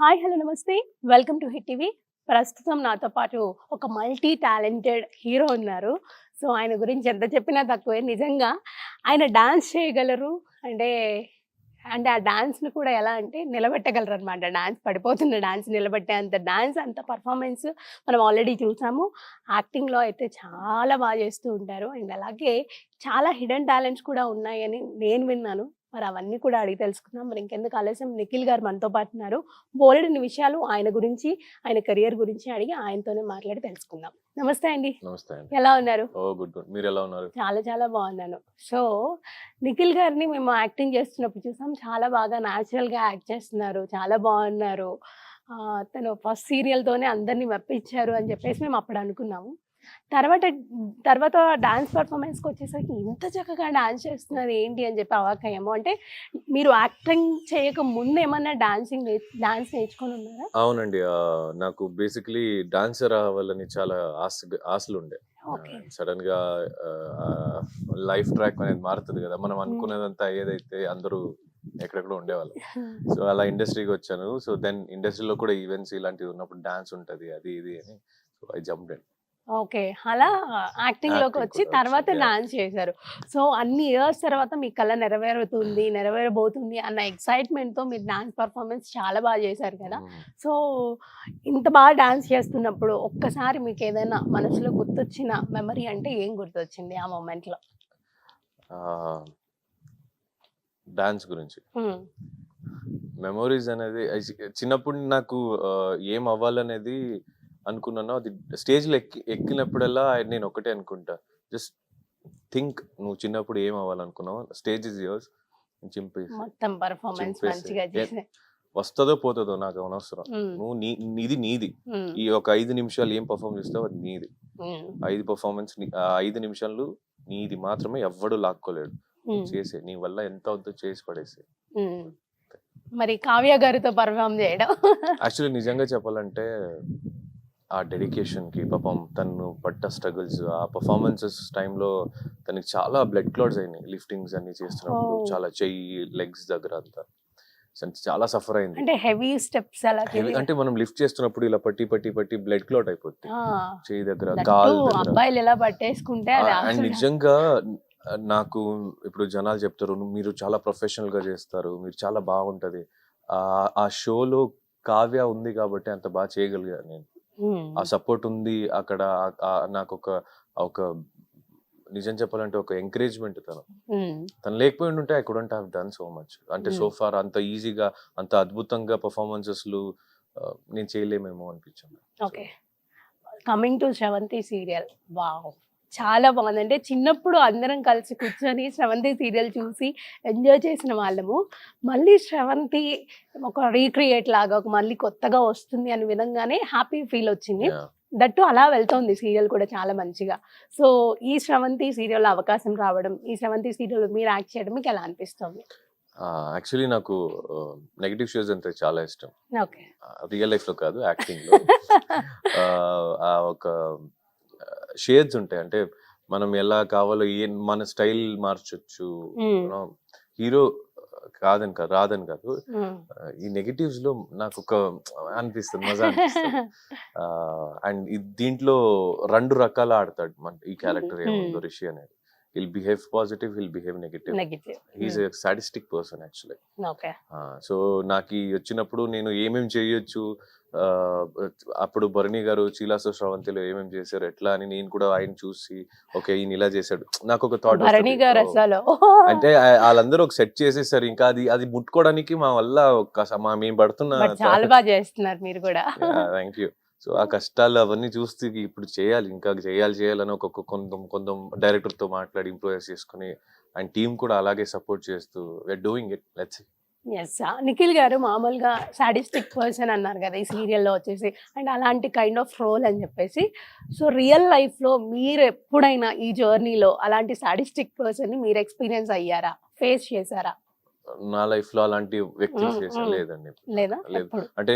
Hi hello నమస్తే. Welcome to hit TV. ప్రస్తుతం నాతో పాటు ఒక మల్టీ టాలెంటెడ్ హీరో ఉన్నారు. సో ఆయన గురించి ఎంత చెప్పినా తక్కువే. నిజంగా ఆయన డాన్స్ చేయగలరు. అంటే అంటే ఆ డాన్స్ను కూడా ఎలా అంటే నిలబెట్టగలరు అనమాట డాన్స్ పడిపోతున్న డాన్స్ నిలబెట్టే అంత డాన్స్ అంత పర్ఫార్మెన్స్ మనం ఆల్రెడీ చూసాము. యాక్టింగ్లో అయితే చాలా బాగా చేస్తూ ఉంటారు. అండ్ అలాగే చాలా హిడెన్ టాలెంట్స్ కూడా ఉన్నాయని నేను విన్నాను. మరి అవన్నీ కూడా అడిగి తెలుసుకుందాం. మరి ఇంకెందుకు ఆలస్యం? నిఖిల్ గారు మనతో పాటు ఉన్నారు. బోలెడని విషయాలు ఆయన గురించి ఆయన కెరియర్ గురించి అడిగి ఆయనతోనే మాట్లాడి తెలుసుకుందాం. నమస్తే అండి. నమస్తే ఎలా ఉన్నారు? Oh good good. మీరు ఎలా ఉన్నారు? చాలా చాలా బాగున్నాను. సో నిఖిల్ గారిని మేము యాక్టింగ్ చేస్తున్నప్పుడు చూసాం. చాలా బాగా న్యాచురల్గా యాక్ట్ చేస్తున్నారు. చాలా బాగున్నారు. తను ఫస్ట్ సీరియల్తోనే అందరినీ మెప్పించారు అని చెప్పేసి మేము అప్పుడు అనుకున్నాము. తర్వాత తర్వాత డాన్స్ పర్ఫార్మెన్స్కి వచ్చేసరికి ఇంత చక్కగా డాన్స్ చేస్తున్నారు ఏంటి అని చెప్పి అవాకయ్యాము అంటే మీరు యాక్టింగ్ చేయక ముందు ఏమన్నా డాన్సింగ్ డాన్స్ నేర్చుకొని ఉన్నారా? అవునండి. నాకు బేసిక్లీ డాన్సర్ అవ్వాలని చాలా ఆశ ఆశలు ఉండే సడన్గా లైఫ్ ట్రాక్ అనేది మారుతుంది కదా. మనం అనుకున్నదంతా ఏదైతే అందరూ ఎక్కడెక్కడ ఉండేవాళ్ళు. సో అలా ఇండస్ట్రీకి వచ్చాను. సో దెన్ ఇండస్ట్రీలో కూడా ఈవెంట్స్ ఇలాంటివి ఉన్నప్పుడు డాన్స్ ఉంటది అది ఇది అని. So I jump okay. అలా యాక్టింగ్లోకి వచ్చి తర్వాత. డాన్స్ చేశారు. సో అన్ని ఇయర్స్ తర్వాత మీ కళ నెరవేరుతుంది నెరవేరబోతుంది అన్న ఎక్సైట్మెంట్తో మీరు డాన్స్ పర్ఫార్మెన్స్ చాలా బాగా చేశారు కదా. సో ఇంత బాగా డాన్స్ చేస్తున్నప్పుడు ఒక్కసారి మీకు ఏదైనా మనసులో గుర్తొచ్చిన మెమరీ అంటే ఏం గుర్తొచ్చింది ఆ మూమెంట్లో? డాన్స్ గురించి. మెమోరీస్ అనేది చిన్నప్పుడు నాకు ఏం అవ్వాలనేది అనుకున్నాను అది స్టేజ్లో ఎక్కి ఎక్కినప్పుడల్లా నేను ఒకటే అనుకుంటా. జస్ట్ థింక్ నువ్వు చిన్నప్పుడు ఏం అవ్వాలనుకున్నావు స్టేజ్ ఇస్ యువర్స్. చింపేసి మొత్తం పర్ఫార్మెన్స్ చింపేసి. మంచిగా చేసి వస్తుందో పోతుందో నాకు అనవసరం. నువ్వు నీ నీది నీది. ఈ ఒక ఐదు నిమిషాలు ఏం పర్ఫామ్ చేస్తావు అది నీది. ఐదు పర్ఫార్మెన్స్ ఐదు నిమిషాలు నీది మాత్రమే ఎవ్వడు లాక్కోలేడు. చేసే నీ వల్ల ఎంత అవుతుందో చేసి పడేసే. మరి కావ్య గారితో పర్ఫామ్ చేయడం? యాక్చువల్లీ నిజంగా చెప్పాలంటే ఆ డెడికేషన్కి పాపం తను పట్ట స్ట్రగుల్స్ ఆ పర్ఫార్మెన్సెస్ టైంలో తనకి చాలా బ్లడ్ క్లాట్స్ అయినాయి. లిఫ్టింగ్స్ అన్ని చేస్తున్నప్పుడు. చాలా చెయ్యి లెగ్స్ దగ్గర అంతా. చాలా సఫర్ అయింది. అంటే హెవీ స్టెప్స్ అలా అంటే మనం లిఫ్ట్ చేస్తున్నప్పుడు ఇలా పట్టి పట్టి పట్టి బ్లడ్ క్లాట్ అయిపోతుంది చెయ్యి దగ్గర కాల్ అబ్బాయిలు ఎలా పట్టేసుకుంటే అండ్ నిజంగా నాకు ఇప్పుడు జనాలు చెప్తారు "నువ్వు- మీరు చాలా ప్రొఫెషనల్గా చేస్తారు మీరు చాలా బాగుంటది. ఆ షోలో కావ్య ఉంది కాబట్టి అంత బాగా చేయగలిగాను నేను. ఆ సపోర్ట్ ఉంది. అక్కడ నాకు ఒక ఒక నిజం చెప్పాలంటే ఒక ఎంకరేజ్మెంట్ తను. తను లేకపోయి ఉంటే I couldn't have done so much. అంటే. సో ఫార్ అంత ఈజీగా అంత అద్భుతంగా పర్ఫార్మెన్సెస్లు నేను చేయలేమేమో అనిపించింది. Okay. Coming to Sravanthi serial. Wow. చాలా బాగుంది అంటే చిన్నప్పుడు అందరం కలిసి కూర్చొని శ్రవంతి సీరియల్ చూసి ఎంజాయ్ చేసిన వాళ్ళము. మళ్ళీ శ్రవంతి ఒక రీక్రియేట్ లాగా ఒక మళ్ళీ కొత్తగా వస్తుంది అని విధంగానే హ్యాపీ ఫీల్ వచ్చింది. దట్టు అలా వెళ్తోంది సీరియల్ కూడా చాలా మంచిగా. సో ఈ శ్రవంతి సీరియల్ అవకాశం రావడం ఈ శ్రవంతి సీరియల్ మీరు యాక్ట్ చేయడం మీకు ఎలా అనిపిస్తుంది? యాక్చువల్లీ నాకు నెగిటివ్ షోస్ అంటే చాలా ఇష్టం. ఓకే. రియల్ లైఫ్లో కాదు యాక్టింగ్లో ఒక షేడ్స్ ఉంటాయి. అంటే మనం ఎలా కావాలో ఏ మన స్టైల్ మార్చొచ్చు. హీరో కాదని కాదు రాదని కాదు. ఈ నెగటివ్స్లో నాకు ఒక అనిపిస్తుంది మజా అనిపిస్తుంది. అండ్ దీంట్లో రెండు రకాల ఆడతాడు మన ఈ క్యారెక్టర్. ఏముందో రిషి అనేది. Will behave positive will behave negative. He's sadistic person actually so నాకు వచ్చినప్పుడు నేను ఏమేమి చేయొచ్చు అప్పుడు భరణి గారు చీలాసో శ్రవంతిలో ఏమేమి చేశారు ఎట్లా అని నేను కూడా ఆయన చూసి ఓకే ఈయన ఇలా చేశాడు. నాకు ఒక థాట్ అంటే వాళ్ళందరూ ఒక సెట్ చేసేసారు. ఇంకా అది అది ముట్టుకోవడానికి మా వల్ల మా మేము పడుతున్న చాలా బాగా చేస్తున్నారు మీరు కూడా. థ్యాంక్ యూ సో ఆ కష్టాలు అవన్నీ చూస్తే ఇప్పుడు చేయాలి. ఇంకా చేయాలి చేయాలని ఒక కొంత కొంత డైరెక్టర్తో మాట్లాడి ఇంప్రూవైజ్ చేసుకుని అండ్ టీం కూడా అలాగే సపోర్ట్ చేస్తూ we're doing it let's yes Nikhil గారు మామూలుగా సాడిస్టిక్ పర్సన్ అన్నారు కదా ఈ సీరియల్లో వచ్చేసి. అండ్ అలాంటి కైండ్ ఆఫ్ రోల్ అని చెప్పేసి. సో రియల్ లైఫ్లో మీరు ఎప్పుడైనా ఈ జర్నీలో అలాంటి సాడిస్టిక్ పర్సన్ని మీరు ఎక్స్పీరియన్స్ అయ్యారా? ఫేస్ చేశారా? నా లైఫ్లో అలాంటి వ్యక్తులు మ్మ్, చేసా మ్మ్. లేదండి లేదా? అంటే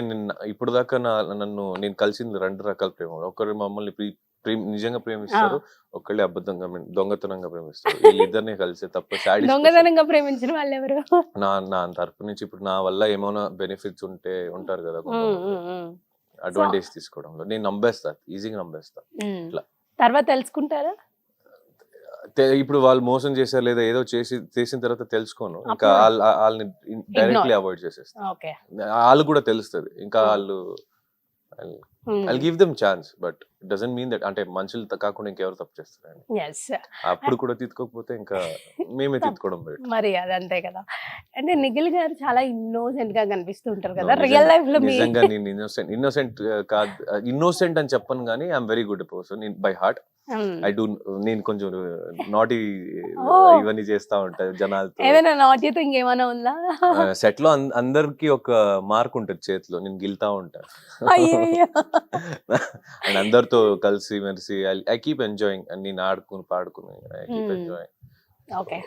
ఇప్పుడు దాకా నన్ను నేను కలిసింది రెండు రకాల ప్రేమ ఒకరు మమ్మల్ని నిజంగా ప్రేమిస్తారు. ఒకళ్ళే అబద్ధంగా దొంగతనంగా ప్రేమిస్తారు. వీళ్ళిద్దరిని కలిసి తప్ప దొంగతనంగా ప్రేమించిన వాళ్ళు ఎవరు నా నా తరపు నుంచి ఇప్పుడు నా వల్ల ఏమైనా బెనిఫిట్స్ ఉంటే ఉంటారు కదా అడ్వాంటేజ్ తీసుకోవడంలో. నేను నమ్మేస్తా ఈజీగా నమ్మేస్తా. ఇట్లా. తర్వాత తెలుసుకుంటారా? ఇప్పుడు వాళ్ళు మోసం చేశారు లేదా ఏదో చేసి చేసిన తర్వాత తెలుసుకోను. ఇంకా వాళ్ళని డైరెక్ట్లీ అవాయిడ్ చేసేస్తా. ఓకే. వాళ్ళు కూడా తెలుస్తుంది. ఇంకా. వాళ్ళు I give them chance but doesn't mean that అంటే మనుషులు కాకుండా ఇంకెవరు తప్పు చేస్తారండి. ఎస్ అప్పుడు కూడా తీసుకోకపోతే ఇంకా మేమే. తీసుకోవడం మరి అది అంతే కదా. అంటే నిఖిల్ గారు చాలా ఇన్నోసెంట్గా కనిపిస్తూ ఉంటారు కదా రియల్ లైఫ్లో నిజంగా నేను ఇన్నోసెంట్ ఇన్నోసెంట్ కాదు ఇన్నోసెంట్ అని చెప్పను కానీ I'm very good person by heart. I do నేను కొంచెం నాటి Oh. ఇవన్నీ చేస్తా ఉంటాను జనాలతో. ఏదైనా నాట్యత ఇంకేమైనా ఉందా? సెట్లో అందరికి ఒక మార్క్ ఉంటుంది చేతిలో నేను గిల్తా ఉంటాను. అండ్ అందరితో కలిసి మెలిసి ఐ కీప్ ఎంజాయింగ్ నేను ఆడుకుని పాడుకుని I keep Hmm. Enjoying okay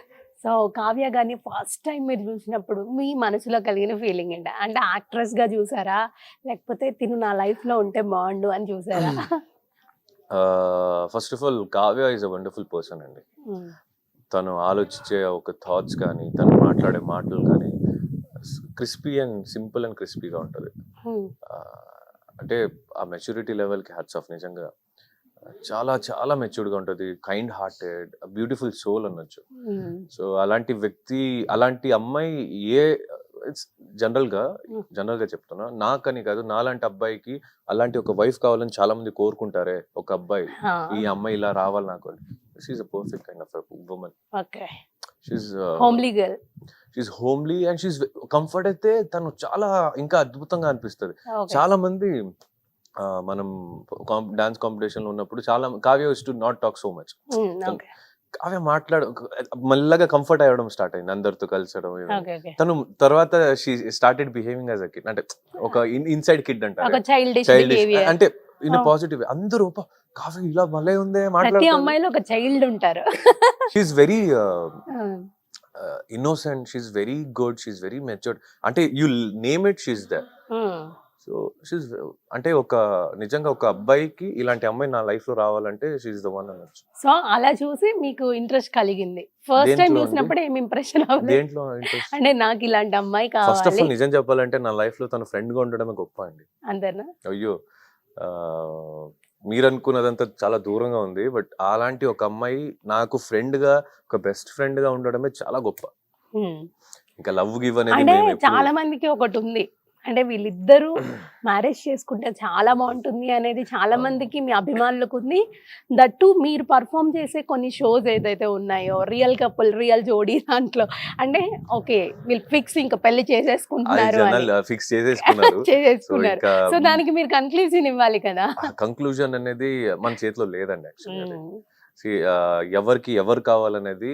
so Kavya గారిని ఫస్ట్ టైం మీరు చూసినప్పుడు మీ మనసులో కలిగిన ఫీలింగ్ ఏంటి? అంటే యాక్ట్రెస్గా చూసారా? లేకపోతే తిను నా లైఫ్లో ఉంటే బాగుండు అని చూసారా? First of all Kavya is a wonderful person అండి ఉమ్. తను ఆలోచించే ఒక థాట్స్ కానీ తను మాట్లాడే మాటలు కానీ క్రిస్పీ అండ్ సింపుల్ అండ్ క్రిస్పీగా ఉంటుంది. అంటే ఆ మెచ్యూరిటీ లెవెల్కి హ్యాట్స్ ఆఫ్ నిజంగా చాలా చాలా మెచ్యూర్డ్గా ఉంటుంది కైండ్ హార్టెడ్ బ్యూటిఫుల్ సోల్ అనొచ్చు. సో అలాంటి వ్యక్తి అలాంటి అమ్మాయి ఏ జనరల్గా Mm. జనరల్గా చెప్తున్నా నాకని కాదు నాలాంటి అబ్బాయికి అలాంటి ఒక వైఫ్ కావాలని చాలా మంది కోరుకుంటారే ఒక అబ్బాయి. ఈ అమ్మాయి ఇలా రావాలి నాకు she's a perfect kind of woman okay. She's homely girl. She's homely and she's comfort అయితే తను చాలా ఇంకా అద్భుతంగా అనిపిస్తుంది. చాలా మంది మనం డాన్స్ కాంపిటీషన్లో ఉన్నప్పుడు చాలా Kavya to not talk so much Kavya మాట్లాడ మెల్లగా కంఫర్ట్ అవ్వడం స్టార్ట్ అయింది అందరితో కలిసడం తను తర్వాత she started behaving as a kid అంటే ఒక ఇన్సైడ్ కిడ్ ఒక అంటారు చైల్డిష్ చైల్డ్ అంటే ఇన్. పాజిటివ్ అందరూ "అబ్బా, కావ్య ఇలా భలే ఉందే మాట్లాడుతుంది. అమ్మాయిలో ఒక చైల్డ్ ఉంటారు. She's very innocent she's very good she's very matured అంటే you name it she's the um. So she's అంటే ఒక నిజంగా ఒక అబ్బాయికి ఇలాంటి అమ్మాయి నా లైఫ్లో రావాలంటే షీఈ్ ద వన్ అనొచ్చు. సో అలా చూసి మీకు ఇంట్రెస్ట్ కలిగింది. First time? చూసినప్పుడు ఏం ఇంప్రెషన్ అవ్వలేదు. దేంట్లో అంటే నాకు ఇలాంటి అమ్మాయి ఫస్ట్ ఆఫ్ కావాలి. ఆల్ నిజం చెప్పాలంటే నా లైఫ్లో తన ఫ్రెండ్గా ఉండడమే గొప్ప అండి. అంతేనా? అయ్యో మీరు అనుకున్నదంతా చాలా దూరంగా ఉంది. బట్ అలాంటి ఒక అమ్మాయి నాకు ఫ్రెండ్గా ఒక బెస్ట్ ఫ్రెండ్గా ఉండడమే చాలా గొప్ప. ఇంకా లవ్ గివ్ అనేది చాలా మందికి ఒకటి ఉంది. అంటే వీళ్ళిద్దరూ మ్యారేజ్ చేసుకుంటే చాలా బాగుంటుంది అనేది చాలా మందికి మీ అభిమానులకు ఉంది. దట్టు మీరు పర్ఫామ్ చేసే కొన్ని షోస్ ఏదైతే ఉన్నాయో రియల్ కపుల్ రియల్ జోడీ దాంట్లో. అంటే ఓకే వీళ్ళు ఫిక్స్ ఇంకా పెళ్ళి చేసేసుకుంటున్నారు ఫిక్స్ చేసేసుకున్నారు. సో చేసేసుకున్నారు ఇంకా సో దానికి మీరు కన్క్లూజన్ ఇవ్వాలి కదా. కంక్లూజన్ అనేది మన చేతిలో లేదండి యాక్చువల్లీ. ఎవరికి ఎవరు కావాలనేది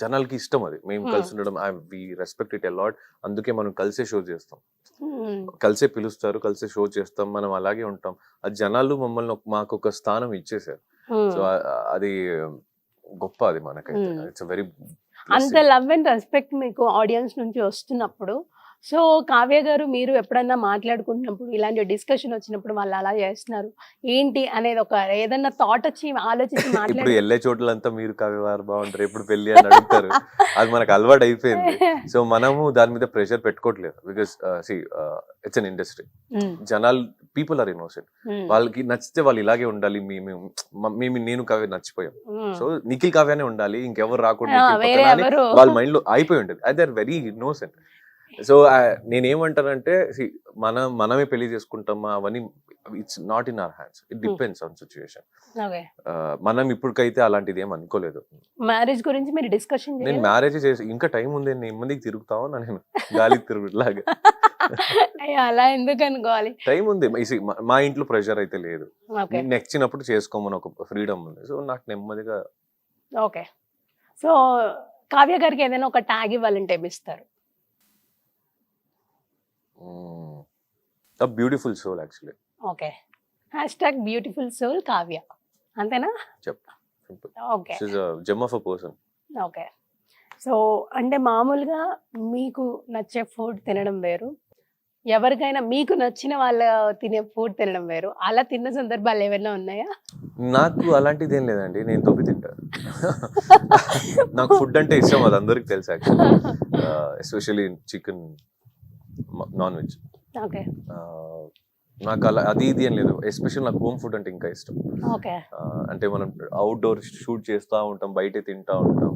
జనాలకి ఇష్టం అది మేము. కలిసి ఉండడం వి రెస్పెక్ట్ ఇట్ అలాట్ అందుకే మనం కలిసే షో చేస్తాం. కలిసే పిలుస్తారు కలిసే షో చేస్తాం మనం అలాగే ఉంటాం అది జనాలు మమ్మల్ని మాకు ఒక స్థానం ఇచ్చేసారు. సో అది గొప్ప అది మనకైతే. ఇట్స్ వెరీ అంత లవ్ అండ్ రెస్పెక్ట్ మీకు ఆడియన్స్ నుంచి వస్తున్నప్పుడు సో కావ్య గారు మీరు ఎప్పుడన్నా మాట్లాడుకుంటున్నప్పుడు ఇలాంటి డిస్కషన్ వచ్చినప్పుడు వాళ్ళు అలా చేస్తున్నారు? ఏంటి అనేది ఒక ఏదన్నా థాట్ వచ్చి ఆలోచించి ఇప్పుడు వెళ్ళే చోట్లంతా మీరు కవివారు బాగుంటారు. ఎప్పుడు పెళ్ళి అని అడుగుతారు. అది మనకు అలవాటు అయిపోయింది. సో మనము దాని మీద pressure పెట్టుకోవట్లేదు. Because see it's an industry జనాలు పీపుల్ ఆర్ ఇన్నోసెంట్ వాళ్ళకి నచ్చితే వాళ్ళు ఇలాగే ఉండాలి. మేము మేము నేను కావ్య నచ్చిపోయాం. సో నిఖిల్ కావ్యానే ఉండాలి. ఇంకెవరు వేరే ఎవరు? వాళ్ళ మైండ్లో అయిపోయి ఉంటుంది. అది ఆర్ వెరీ ఇన్నోసెంట్ సో నేనేమంటానంటే మనం మనమే పెళ్ళి చేసుకుంటామా అవన్నీ it's not in our hands. It depends on situation మనం ఇప్పటికైతే అలాంటిది ఏం అనుకోలేదు. మ్యారేజ్ గురించి మీరు డిస్కషన్ నేను మ్యారేజ్ చేసి ఇంకా టైం ఉంది నేను మందికి తిరుగుతావు నేను గాలి తిరుగులాగా. అలా ఎందుకు అనుకోవాలి? టైం ఉంది. మా- ఇంట్లో ప్రెషర్ అయితే లేదు. నచ్చినప్పుడు చేసుకోమని ఒక ఫ్రీడమ్ ఉంది. సో నాకు నెమ్మదిగా ఓకే. సో కావ్య గారికి ఏదైనా ఒక ట్యాగ్ ఇవ్వాలంటే ఇస్తారు? Beautiful soul actually okay. Hash tag beautiful soul Kavya అంతేనా చెప్ okay. Gem of a person okay. So అంటే మామూలుగా మీకు నచ్చే ఫుడ్ తినడం వేరు. ఎవరికైనా మీకు నచ్చిన వాళ్ళ తినే ఫుడ్ తినడం వేరు. అలా తిన్న సందర్భాలు ఏమైనా ఉన్నాయా? నాకు అలాంటిది ఏం లేదండి. నేను తొప్పి తింటాను నాకు ఫుడ్ అంటే ఇష్టం అది అందరికి తెలుసు actually especially chicken non veg okay. నాకు అలా అది ఇది ఏం లేదు. ఎస్పెషల్ నాకు హోమ్ ఫుడ్ అంటే ఇంకా ఇష్టం. ఓకే. అంటే మనం అవుట్డోర్ షూట్ చేస్తూ ఉంటాం బయట తింటా ఉంటాం.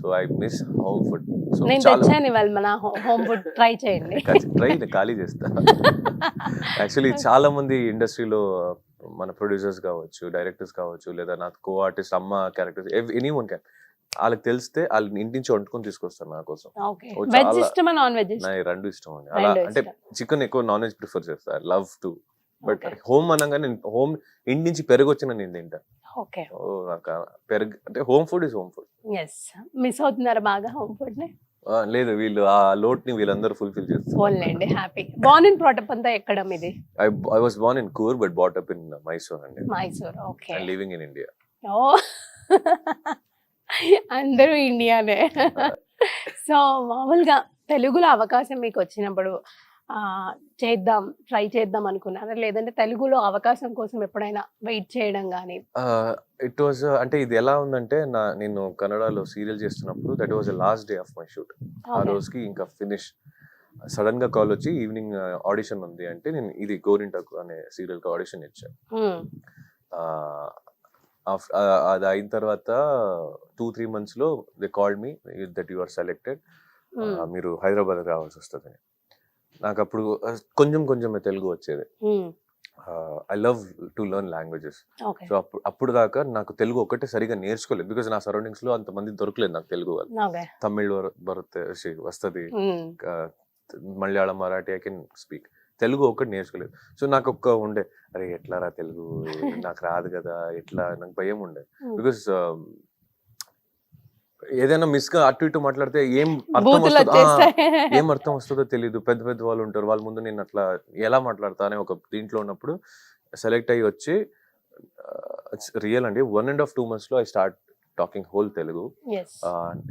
So I miss home food so నేను చాలా తెచ్చాను ఇవాళ మన హోమ్ ఫుడ్ ట్రై చేయండి. ట్రై ఖాళీ చేస్తా. యాక్చువల్లీ చాలా మంది ఇండస్ట్రీలో మన ప్రొడ్యూసర్స్ కావచ్చు డైరెక్టర్స్ కావచ్చు లేదా నాకు కో ఆర్టిస్ట్ అమ్మ క్యారెక్టర్స్ ఎనీ వన్ క్యాన్ వాళ్ళకి తెలిస్తే వాళ్ళ ఇంటి నుంచి వండుకొని తీసుకొస్తారు నా కోసం. వెజ్ ఇష్టమా నాన్ వెజ్ రెండు ఇష్టం అండి. అలా అంటే. చికెన్ ఎక్కువ నాన్ వెజ్ ప్రిఫర్ చేస్తా లవ్ టు. బట్. హోమ్ అనగానే హోమ్ ఇంటి నుంచి పెరుగు వచ్చిన నేను తింటా. ఓకే. ఓ నాకు పెరుగు అంటే home food is home food. Yes miss అవుతున్నారా బాగా హోమ్ ఫుడ్ని? లేదు వీళ్ళు ఆ లోట్ని వీళ్ళందరూ ఫుల్ఫిల్ చేస్తారు. హ్యాపీ బాన్ ఇన్ ప్రాటప్ అంతా ఎక్కడ మీది? I I was born in Coorg but up in Mysore అండి. Mysore okay living in India ఓ అందరూ ఇండియానే. సో మామూలుగా తెలుగులో అవకాశం మీకు వచ్చినప్పుడు ఆ, చేద్దాం ట్రై చేద్దాం అనుకున్నారా? లేదంటే తెలుగులో అవకాశం కోసం ఎప్పుడైనా వెయిట్ చేయడం కానీ ఇట్ వాజ్ అంటే ఇది ఎలా ఉందంటే నా నేను కన్నడలో సీరియల్ చేస్తున్నప్పుడు that was last day of my shoot ఆ రోజుకి ఇంకా ఫినిష్ సడన్గా కాల్ వచ్చి ఈవినింగ్ ఆడిషన్ ఉంది అంటే నేను ఇది గోరింటకు అనే సీరియల్కి ఆడిషన్ ఇచ్చాను. అది అయిన తర్వాత టూ త్రీ మంత్స్లో they called me that you are selected. మీరు హైదరాబాద్ రావాల్సి వస్తుంది. నాకు అప్పుడు కొంచెం కొంచెం తెలుగు వచ్చేది. I love to learn languages so అప్పుడు అప్పుడు దాకా నాకు తెలుగు ఒకటే సరిగా నేర్చుకోలేదు. బికాజ్ నా సరౌండింగ్స్లో అంతమంది దొరకలేదు నాకు తెలుగు వాళ్ళు. తమిళ్ వస్తుంది. Malayalam Marathi I can speak. Telugu ఒకటి నేర్చుకోలేదు. సో నాకు ఒక్క ఉండే అరే ఎట్లా రా తెలుగు? నాకు రాదు కదా ఎట్లా? నాకు భయం ఉండే. బికాస్ ఏదైనా మిస్గా అటు ఇటు మాట్లాడితే ఏం అర్థం వస్తుందో ఏం అర్థం వస్తుందో తెలియదు పెద్ద పెద్ద వాళ్ళు ఉంటారు. వాళ్ళ ముందు నేను అట్లా ఎలా మాట్లాడతా అనే ఒక దీంట్లో ఉన్నప్పుడు సెలెక్ట్ అయ్యి వచ్చి రియల్ అండి. వన్ అండ్ హాఫ్ టూ మంత్స్లో I start talking whole Telugu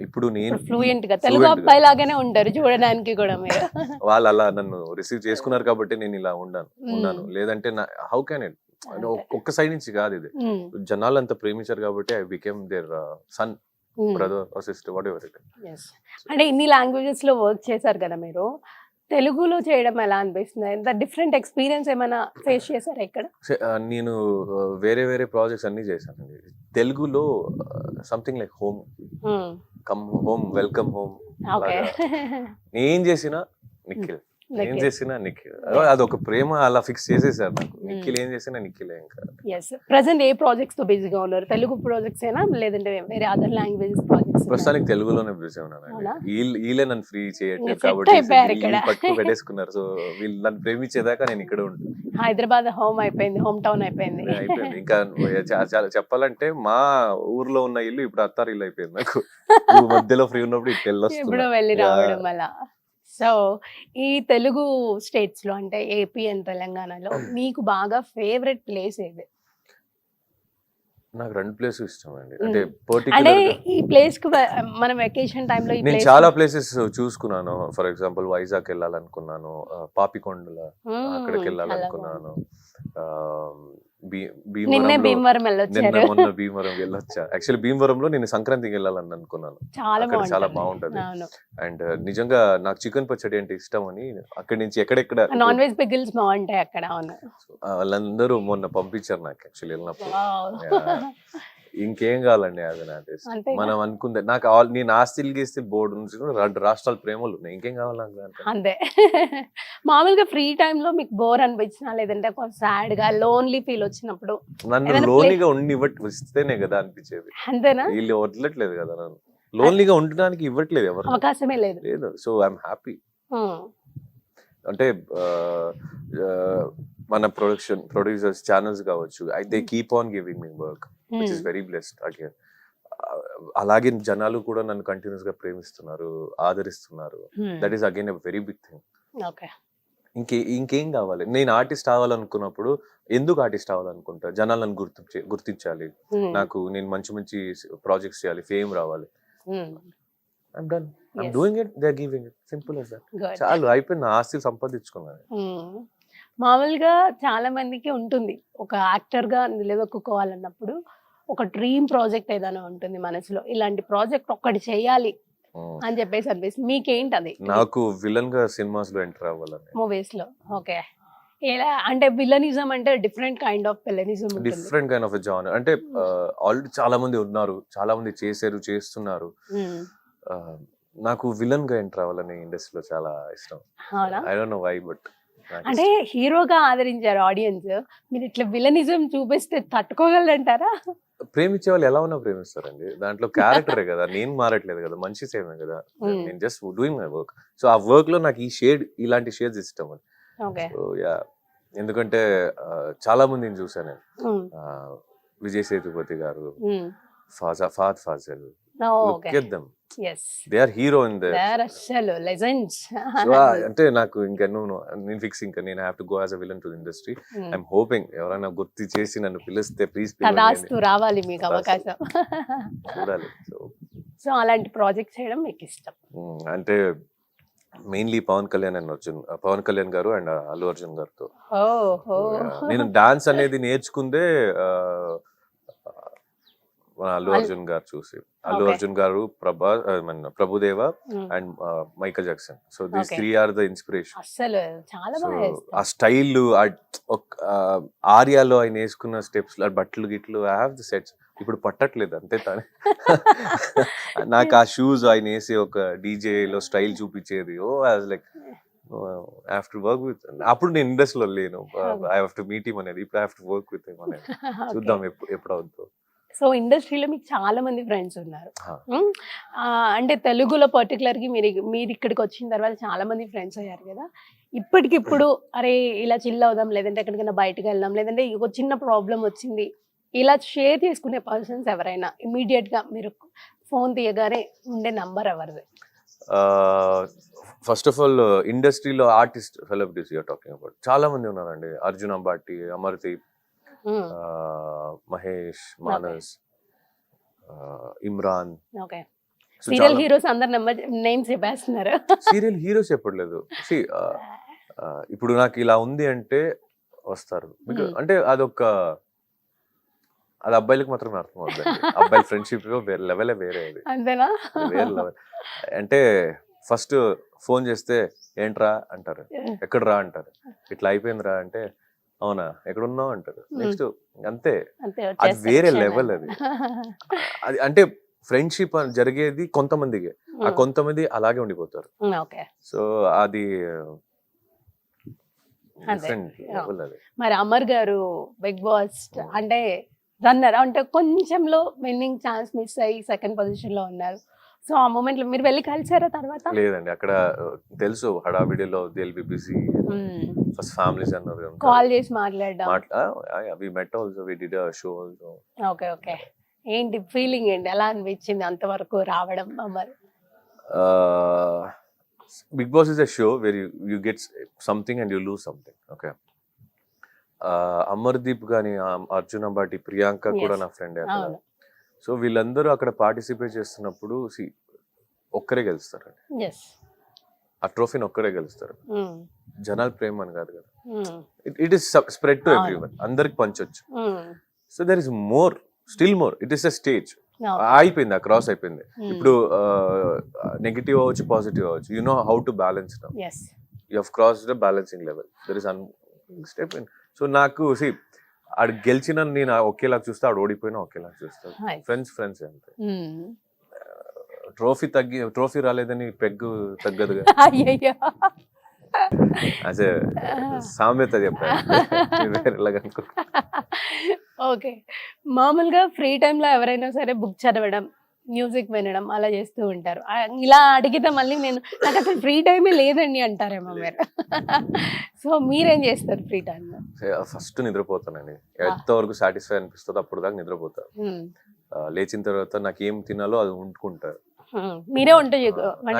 ఇప్పుడు నేను ఫ్లూయెంట్గా తెలుగు. అబ్బాయి లాగానే ఉంటారు చూడడానికి కూడా మీరు వాళ్ళు అలా నన్ను రిసీవ్ చేసుకున్నారు కాబట్టి నేను ఇలా ఉన్నాను ఉన్నాను Mm. లేదంటే హౌ క్యాన్ ఇట్. ఒక్క సైడ్ నుంచి కాదు ఇది Mm, జనాలు అంత ప్రేమించారు కాబట్టి I became their son. Brother sister whatever it Yes. అంటే ఇన్ని లాంగ్వేజెస్లో వర్క్ చేశారు కదా మీరు తెలుగులో చేయడం ఎలా అనిపిస్తుంది? ఎంత డిఫరెంట్ ఎక్స్పీరియన్స్ ఏమైనా ఫేస్ చేశారా ఇక్కడ? నేను వేరే వేరే ప్రాజెక్ట్స్ అన్ని చేశానండి. తెలుగులో something like home come home welcome home నేను చేసినా నిఖిల్. ఏం చేసినా నిఖిల్. అదో- అదొక ప్రేమ అలా ఫిక్స్ చేసేసారు నాకు. నిఖిల్ ఏం చేసినా నిఖిలే ఇంకా. ఎస్ ప్రజెంట్ ఏ ప్రాజెక్ట్స్తో బిజీగా ఉన్నారు? తెలుగు ప్రాజెక్ట్స్ ఏనా? లేదంటే వేరే అదర్ లాంగ్వేజెస్ ప్రాజెక్ట్స్ ప్రస్తుతానికి తెలుగులోనే బిజీ ఉన్నానండి అవునా? వీళ్ళు నన్ను ఫ్రీ చేయట్లేదు కాబట్టి అయిపోయారు వీళ్ళు ఇక్కడ. పట్టు పెట్టేసుకున్నారు. సో వీళ్ళు నన్ను ప్రేమించేదాకా నేను ఇక్కడ ఉంటాను హైదరాబాద్ హోమ్ అయిపోయింది హోమ్ టౌన్ అయిపోయింది. అయిపోయింది. ఇంకా చా- చా- చెప్పాలంటే మా ఊర్లో ఉన్న ఇల్లు ఇప్పుడు అత్తారు ఇల్లు అయిపోయింది నాకు. మధ్యలో ఫ్రీ ఉన్నప్పుడు ఇటు వెళ్ళొస్తున్నా. వెళ్ళి. రావడం అలా. సో ఈ తెలుగు స్టేట్స్లో అంటే ఏపీ అండ్ తెలంగాణలో మీకు బాగా ఫేవరెట్ ప్లేస్ ఏది? నాకు రెండు ప్లేస్ ఇష్టం అండి అంటే అంటే ఈ ప్లేస్కు మనం వెకేషన్ టైంలో నేను చాలా ప్లేసెస్ చూసుకున్నాను. ఫర్ ఎగ్జాంపుల్ వైజాగ్ వెళ్ళాలనుకున్నాను. పాపికొండల అక్కడికి వెళ్ళాలనుకున్నాను. నిన్నే భీమవరం నిన్న వెళ్ళొచ్చారు మొన్న భీమవరం వెళ్ళొచ్చా? యాక్చువల్లీ భీమవరంలో నేను సంక్రాంతికి వెళ్ళాలని అనుకున్నాను. చాలా అక్కడ చాలా బాగుంటుంది. అండ్ నిజంగా నాకు చికెన్ పచ్చడి అంటే ఇష్టం అని అక్కడి నుంచి ఎక్కడెక్కడ నాన్ వెజ్ పిగిల్స్ బాగుంటాయి అక్కడ అవును. వాళ్ళందరూ మొన్న పంపించారు నాకు యాక్చువల్లీ వెళ్ళినప్పుడు. ఇంకేం కావాలండి అది నా టేస్ట్? మనం అనుకుందే నాకు ఆల్- నేను ఆస్తిలు గీస్తే బోర్డు నుంచి కూడా రెండు రాష్ట్రాల ప్రేమలు ఉన్నాయి. ఇంకేం కావాలి? అంతే. మామూలుగా ఫ్రీ లో మీకు బోర్ అనిపించినా లేదంటే కొంచెం సాడ్గా లోన్లీ ఫీల్ వచ్చినప్పుడు నన్ను లోన్లీగా ఉండి ఇస్తేనే కదా అనిపించేది. అంతేనా? వీళ్ళు వదలట్లేదు కదా నన్ను. లోన్లీగా ఉండడానికి ఇవ్వట్లేదు ఎవరు. అవకాశమే లేదు. లేదు. So I'm happy. అంటే మన ప్రొడక్షన్ ప్రొడ్యూసర్స్ ఛానల్స్ కావచ్చు. I they keep on giving me work which Hmm. Is very blessed again అలాగే జనాలు కూడా నన్ను కంటిన్యూస్గా ప్రేమిస్తున్నారు ఆదరిస్తున్నారు. Hmm. That is again a very big thing ఇంకే ఇంకేం కావాలి? నేను ఆర్టిస్ట్ అవ్వాలనుకున్నప్పుడు ఎందుకు ఆర్టిస్ట్ అవ్వాలనుకుంటా? జనాలు నన్ను గుర్తు గుర్తించాలి. Hmm. నాకు నేను మంచి మంచి ప్రాజెక్ట్స్ చేయాలి ఫేమ్ రావాలి. Hmm. I'm done Yes. Doing it they giving it simple చాలు అయిపోయింది. ఆస్తి సంపాదించుకున్నాను. మ్మ్. మామూలుగా చాలా మందికి ఉంటుంది. ఒక యాక్టర్గా నిలదొక్కుకోవాలన్నప్పుడు ఒక డ్రీమ్ ప్రాజెక్ట్ ఏదైనా ఉంటుంది మనసులో. ఇలాంటి ప్రాజెక్ట్ ఒక్కటి చేయాలి. అని చెప్పేసి అనిపిస్తుంది మీకేంటి అది? నాకు విలన్గా సినిమాస్లో ఎంటర్ అవ్వాలని. మూవీస్లో ఓకే. ఎలా అంటే విలనిజం అంటే different kind of villainism different kind of genre అంటే ఆల్రెడీ చాలా మంది ఉన్నారు చాలా మంది చేశారు చేస్తున్నారు. నాకు విలన్గా ఎంటర్ అవ్వాలని ఇండస్ట్రీలో చాలా ఇష్టం. I don't know why but అంటే హీరోగా ఆదరించారు ఆడియన్స్ మీరు ఇట్లా విలనిజం చూపిస్తే తట్టుకోగలంటారా ప్రేమించే వాళ్ళు ఎలా ఉన్నా ప్రేమిస్తారండి. దాంట్లో క్యారెక్టరే కదా. నేను మారట్లేదు కదా. మంచి సేమే కదా. Mm. నేను just doing my work so ఆ వర్క్లో నాకు ఈ షేడ్ ఇలాంటి షేడ్స్ ఇష్టం అని యా ఎందుకంటే చాలా మందిని చూసాను నేను. Uh, విజయ్ సేతుపతి గారు ఫాజా Fahadh Faasil they are hero in they there అసలు లెజెండ్స్. సో అంటే నాకు ఇంకా నువ్వు నేను ఫిక్స్ ఇంకా నేను have to go as a villain to industry I'm hoping ఎవరైనా గుర్తు చేసి నన్ను పిలిస్తే ప్లీజ్ తదాస్తు రావాలి మీకు. అవకాశం. చూడాలి. సో అలాంటి ప్రాజెక్ట్ చేయడం మీకు ఇష్టం. మ్మ్. అంటే మెయిన్లీ పవన్ కళ్యాణ్ అండ్ అర్జున్ పవన్ కళ్యాణ్ గారు అండ్ అల్లు అర్జున్ గారితో. నేను డాన్స్ అనేది నేర్చుకుందే మన అల్లు అల్- అర్జున్ గారు చూసి. అల్లు. అర్జున్ గారు ప్రభా Prabhudeva and Michael Jackson. So these. Three are the inspiration అస్సలు చాలా ఆ స్టైల్ ఆర్యాలో ఆయన వేసుకున్న స్టెప్స్ బట్టలు గిట్లు ఐ హావ్ ద సెట్స్ ఇప్పుడు పట్టట్లేదు అంతే తానే. నాకు ఆ షూస్ ఆయన వేసి ఒక DJ లో స్టైల్ చూపించేది. ఓ లైక్ ఆఫ్టర్ వర్క్ విత్ అప్పుడు నేను ఇండస్ట్రీలో లేను. I have to meet him అనేది ఇప్పుడు I have to work with him అనేది. చూద్దాం ఎప్పుడు ఎప్పుడు అవుతుందో సో ఇండస్ట్రీలో మీకు చాలా మంది ఫ్రెండ్స్ ఉన్నారు. అంటే తెలుగులో పర్టికులర్గా మీరు మీరు ఇక్కడికి వచ్చిన తర్వాత చాలా మంది ఫ్రెండ్స్ అయ్యారు కదా. ఇప్పటికిప్పుడు అరే ఇలా చిల్ అవుదాం లేదంటే ఎక్కడికైనా బయటకు వెళ్దాం లేదంటే ఒక చిన్న ప్రాబ్లం వచ్చింది. ఇలా షేర్ చేసుకునే పర్సన్స్ ఎవరైనా ఇమీడియట్గా మీరు ఫోన్ తీయగానే ఉండే నంబర్ ఎవరిది? ఫస్ట్ ఆఫ్ ఆల్ ఇండస్ట్రీలో artist celebrities you're talking about చాలా మంది ఉన్నారండి. అర్జున్ అంబాటి అమర్దీప్ మహేష్ మానస్ ఇమ్రాన్ సీరియల్ హీరోస్ అందరు నేమ్స్ చెప్పేస్తున్నారు. సీరియల్ హీరోస్ చెప్పట్లేదు ఇప్పుడు నాకు ఇలా ఉంది అంటే వస్తారు. Hmm. అంటే అదొక అది అబ్బాయిలకు మాత్రమే అర్థం అవుతుంది అబ్బాయిల ఫ్రెండ్షిప్ వేరే లెవెలే వేరే అది. అంతేనా? అది వేరే లెవెల్ అంటే ఫస్ట్ ఫోన్ చేస్తే ఏంట్రా? అంటారు. ఎక్కడ రా అంటారు. ఇట్లా అయిపోయిందిరా? అంటే అవునా? ఎక్కడ ఉన్నావు అంటారు. నెక్స్ట్ అంతే. అది వేరే. లెవెల్ అది. అది అంటే ఫ్రెండ్షిప్ జరిగేది కొంతమందికి. ఆ. కొంతమంది అలాగే ఉండిపోతారు. సో అది మరి అమర్ గారు బిగ్ బాస్ అంటే రన్నర్? అంటే కొంచెంలో విన్నింగ్ ఛాన్స్ మిస్ అయ్యి సెకండ్ పొజిషన్లో ఉన్నారు. సో ఆ మూమెంట్లో మీరు వెళ్ళి కలిసారా తర్వాత? లేదండి. అక్కడ తెలుసు హడావిడిలో దిల్ బి బిజీ ఫస్ట్ ఫ్యామిలీస్ అన్నారు కాల్ చేసి మాట్లాడడం మాట్లా we met also we did show also okay okay ఏంటి ఫీలింగ్ ఏంటి? ఎలా అనిపించింది అంతవరకు రావడం Amar Bigg Boss is a show where you get something and you lose something okay Amardeep కానీ అర్జున్ అంబాటి ప్రియాంక కూడా. నా ఫ్రెండ్ సో వీళ్ళందరూ అక్కడ పార్టిసిపేట్ చేస్తున్నప్పుడు ఒక్కరే గెలుస్తారండి. ఆ ట్రోఫీని ఒక్కరే గెలుస్తారు. జనాల ప్రేమ అని కాదు కదా. ఇట్ ఈస్ స్ప్రెడ్ టు అవును. ఎవ్రీ వన్ అందరికి పంచొచ్చు. So there is more still more it is a stage అయిపోయింది ఆ క్రాస్ అయిపోయింది. ఇప్పుడు నెగిటివ్ అవ్వచ్చు పాజిటివ్ అవ్వచ్చు. You know how to balance you have cross the balancing level there is an step so నాకు సి ఆడు గెలిచిన నేను ఒకేలా చూస్తా ఆడు ఓడిపోయినా ఒకేలా చూస్తాను ఫ్రెండ్స్ ఫ్రెండ్స్ అంతే. ట్రోఫీ తగ్గి ట్రోఫీ రాలేదని పెగ్గు తగ్గదుగా అయ్యయ్యో. అదే సామెత చెప్పాను ఓకే. మామూలుగా ఫ్రీ టైంలో ఎవరైనా సరే బుక్ చదవడం మ్యూజిక్ వినడం అలా చేస్తూ ఉంటారు. ఇలా అడిగితే మళ్ళీ నేను నాకు అసలు ఫ్రీ టైమే లేదండి అంటారేమో మీరు. సో మీరేం చేస్తారు ఫ్రీ టైంలో? ఫస్ట్ నిద్రపోతానండి. ఎంతవరకు సాటిస్ఫై అనిపిస్తుంది అప్పుడు దాకా నిద్రపోతా. ఆ, లేచిన తర్వాత నాకు ఏం తినాలో అది వండుకుంటా. మీరే వంట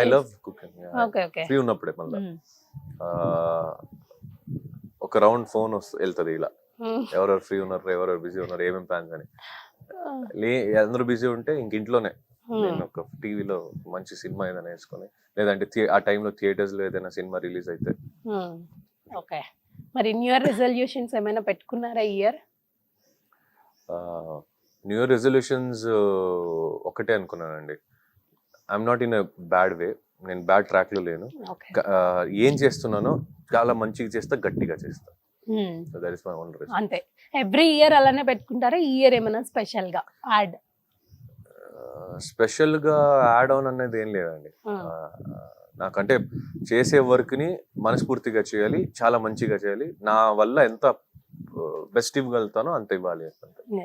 I love cooking okay okay free ఉన్నప్పుడే మళ్ళీ. ఒక రౌండ్ ఫోన్ వెళ్తుంది ఇలా. ఎవరెవరు ఫ్రీ ఉన్నారు ఎవరెవరు బిజీ ఉన్నారు ఏమేమి ప్లాన్స్ అని. లే అందరూ బిజీ ఉంటే ఇంక ఇంట్లోనే. Hmm. నేను ఒక టీవీలో మంచి సినిమా ఏదైనా వేసుకొని లేదంటే ఆ టైంలో థియేటర్స్లో ఏదైనా సినిమా రిలీజ్ అయితే. ఓకే మరి న్యూ ఇయర్ రెజల్యూషన్స్ ఏమైనా పెట్టుకున్నారా ఇయర్ న్యూ ఇయర్ రెజల్యూషన్స్ ఒకటే అనుకున్నానండి. I'm not in a bad way నేను బ్యాడ్ ట్రాక్లో లేను. ఏం చేస్తున్నానో చాలా మంచిగా చేస్తా గట్టిగా చేస్తా. ఓన్ అంతే. ఎవ్రీ ఇయర్ అలానే పెట్టుకుంటారా? ఈ ఇయర్ ఏమైనా స్పెషల్గా యాడ్ స్పెషల్గా యాడ్ ఆన్ అనేది ఏం లేదండి. ఆ, నాకంటే చేసే వర్క్ని మనస్ఫూర్తిగా చేయాలి చాలా మంచిగా చేయాలి. నా వల్ల ఎంత బెస్ట్ ఇవ్వగలుగుతానో అంత ఇవ్వాలి అంతే.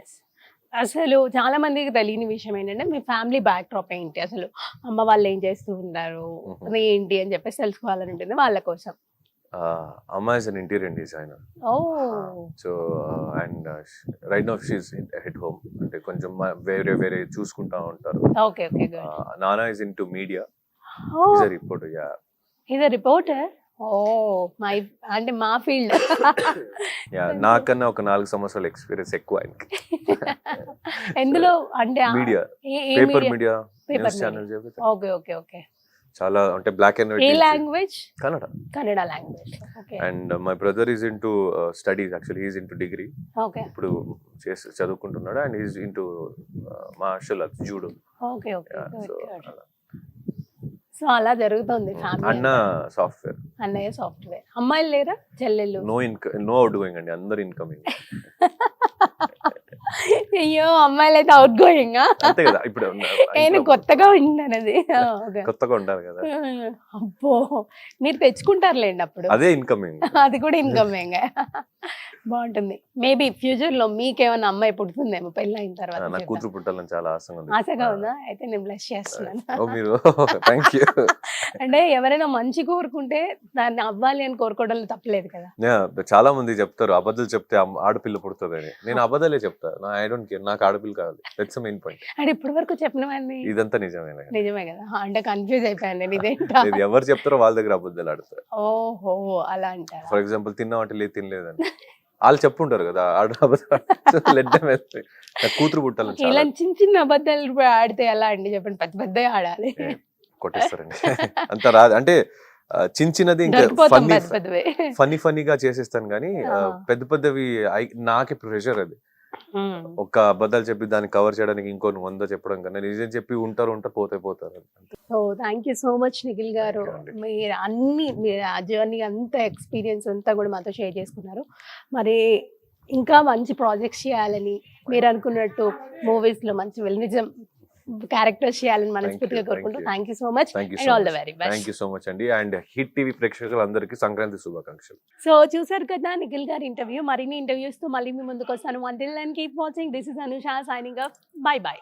అసలు చాలా మందికి తెలియని విషయం ఏంటంటే మీ ఫ్యామిలీ బ్యాక్ డ్రాప్ ఏంటి? అసలు అమ్మ వాళ్ళు ఏం చేస్తూ ఉంటారు ఏంటి? అని చెప్పేసి తెలుసుకోవాలని ఉంటుంది వాళ్ళ కోసం. అమ్మ is an interior designer oh. So and right now she's head home అంటే కొంచెం వేరే వేరే చూసుకుంటా ఉంటారు. నానా ఇస్ ఇన్ టు మీడియా ఓ is report ya reporter oh my అంటే మా ఫీల్డ్. నాకన్నా ఒక నాలుగు సంవత్సరాల ఎక్స్పీరియన్స్ ఎక్కువ ఆయనకి. ఎందులో? అంటే media. Paper? Media? News. Channel okay okay okay. చాలా అంటే black and white language? Kannada. Kannada language. And my brother is in to studies actually is in to degree. Okay. ఇప్పుడు చేసి చదువుకుంటున్నాడు and is in to martial arts judo. Okay okay so అలా. జరుగుతుంది అన్న software. అన్నయ్య software. అమ్మాయిలు లేరా? చెల్లెళ్ళు. నో ఇన్క నో అవుట్ గోయింగ్ అండి అందరు ఇన్కమింగ్ అయ్యో అమ్మాయిలు అయితే అవుట్ గోయింగ్ అంతే కదా ఇప్పుడు నేను కొత్తగా విన్నాను అది కొత్తగా ఉంటారు కదా. అబ్బో మీరు తెచ్చుకుంటారులేండి అప్పుడు. అదే ఇన్కమింగ్ అది కూడా ఇన్కమ్ బాగుంటుంది. మేబీ ఫ్యూచర్లో మీకేమైనా అమ్మాయి పుడుతుందేమో పెళ్ళి అయిన తర్వాత నా. కూతురు పుట్టాలని చాలా ఆశగా ఉంది. ఆశగా ఉందా? అయితే నేను బ్లెస్ చేస్తున్నాను. ఓ మీరు థ్యాంక్ యూ అంటే ఎవరైనా మంచి కోరుకుంటే దాన్ని అవ్వాలి అని కోరుకోవడంలో తప్పలేదు కదా. చాలా మంది చెప్తారు అబద్ధాలు చెప్తే ఆడపిల్ల పుడుతుందని. నేను అబద్ధాలే చెప్తా. నా ఐ డోంట్ కేర్ నాకు ఆడపిల్ల కావాలి. దట్స్ మెయిన్ పాయింట్ అంటే ఇప్పటి వరకు చెప్పినవన్నీ ఇదంతా నిజమేనా నిజమే కదా. అంటే కన్ఫ్యూజ్ అయిపోయాను నేను ఇదేంటా? ఇది ఎవరు చెప్తారో వాళ్ళ దగ్గర అబద్ధాలు ఆడతారు. ఓహో అలా అంటారా? ఫర్ ఎగ్జాంపుల్ తిన్నామంటే లేదు తినలేదని. వాళ్ళు చెప్పుంటారు కదా ఆడ కూతురు పుట్టాలని ఇలా చిన్న చిన్న అబద్ధాలు ఆడితే ఎలా అండి? చెప్పండి. పెద్ద పెద్ద ఆడాలి. కొట్టేస్తారండి. అంత రాదు. అంటే చిన్న చిన్నది ఇంకా ఫన్నీ ఫన్నీ ఫన్నీగా చేసేస్తాను కానీ. పెద్ద పెద్దవి నాకే ప్రెషర్ అది. ఉమ్. ఒక అబద్ధాలు చెప్పి దాన్ని కవర్ చేయడానికి ఇంకొన్ని వంద చెప్పడం కన్నా నిజం చెప్పి ఉంటారు ఉంటారు పోతే పోతారు. So thank you so much Nikhil గారు. మీరు అన్ని మీరు ఆ జర్నీ అంత ఎక్స్పీరియన్స్ అంతా కూడా మాతో షేర్ చేసుకున్నారు మరి ఇంకా మంచి ప్రాజెక్ట్స్ చేయాలని మీరు అనుకున్నట్టు movies లో మంచి వెల్నిజం క్యారెక్టర్స్ చేయాలని మనస్ఫూర్తిగా thank కోరుకుంటూ you. Thank you so much thank and all the very thank best you so much అండి. అండ్ హిట్ టీవీ ప్రేక్షకులందరికీ సంక్రాంతి శుభాకాంక్షలు. సో చూసారు కదా నిఖిల్ గారి ఇంటర్వ్యూ మరిన్ని ఇంటర్వ్యూస్తో మళ్ళీ మీ ముందుకు వస్తాను. One till and keep watching this is Anusha signing up bye bye